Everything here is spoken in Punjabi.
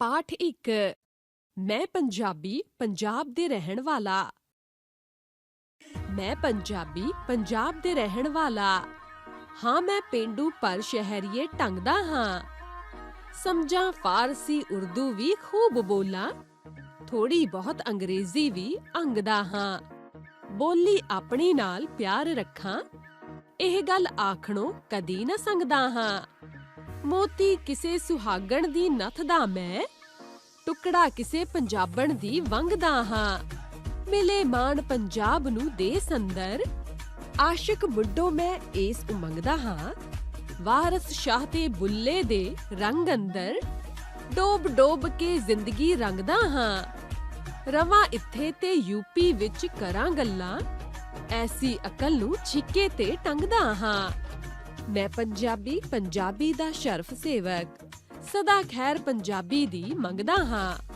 ਪਾਠ 1 ਮੈਂ ਪੰਜਾਬੀ, ਪੰਜਾਬ ਦੇ ਰਹਿਣ ਵਾਲਾ। ਮੈਂ ਪੰਜਾਬੀ, ਪੰਜਾਬ ਦੇ ਰਹਿਣ ਵਾਲਾ। ਹਾਂ, ਮੈਂ ਪੇਂਡੂ ਪਰ ਸ਼ਹਿਰੀਏ ਢੰਗ ਦਾ ਹਾਂ। ਸਮਝਾਂ ਫਾਰਸੀ, ਉਰਦੂ ਵੀ ਖੂਬ ਬੋਲਾਂ। ਥੋੜੀ ਬਹੁਤ ਅੰਗਰੇਜ਼ੀ ਵੀ ਅੰਗਦਾ ਹਾਂ। ਬੋਲੀ ਆਪਣੀ ਨਾਲ ਪਿਆਰ ਰੱਖਾਂ। ਇਹ ਗੱਲ ਆਖਣੋਂ ਕਦੀ ਨਾ ਸੰਗਦਾ ਹਾਂ। ਮੋਤੀ ਕਿਸੇ ਸੁਹਾਗਣ ਦੀ ਨੱਥ ਦਾ ਮੈਂ, ਟੁਕੜਾ ਕਿਸੇ ਪੰਜਾਬਣ ਦੀ ਵੰਗਦਾ ਹਾਂ। ਮਿਲੇ ਮਾਣ ਪੰਜਾਬ ਨੂੰ ਦੇਸ ਅੰਦਰ ਆਸ਼ਿਕ ਬੁੱਢੋ ਮੈਂ ਇਸ ਉਮੰਗਦਾ ਹਾਂ। ਵਾਰਸ ਸ਼ਾਹ ਤੇ ਬੁੱਲੇ ਦੇ ਰੰਗ ਅੰਦਰ, ਡੋਬ ਡੋਬ ਕੇ ਜ਼ਿੰਦਗੀ ਰੰਗਦਾ ਹਾਂ। ਰਵਾਂ ਇੱਥੇ ਤੇ ਯੂਪੀ ਵਿੱਚ ਕਰਾਂ ਗੱਲਾਂ, ਐਸੀ ਅਕਲ ਨੂੰ ਛਿੱਕੇ ਤੇ ਟੰਗਦਾ ਹਾਂ। ਮੈਂ ਪੰਜਾਬੀ ਪੰਜਾਬੀ ਦਾ ਸ਼ਰਫ ਸੇਵਕ। ਸਦਾ ਖੈਰ ਪੰਜਾਬੀ ਦੀ ਮੰਗਦਾ ਹਾਂ।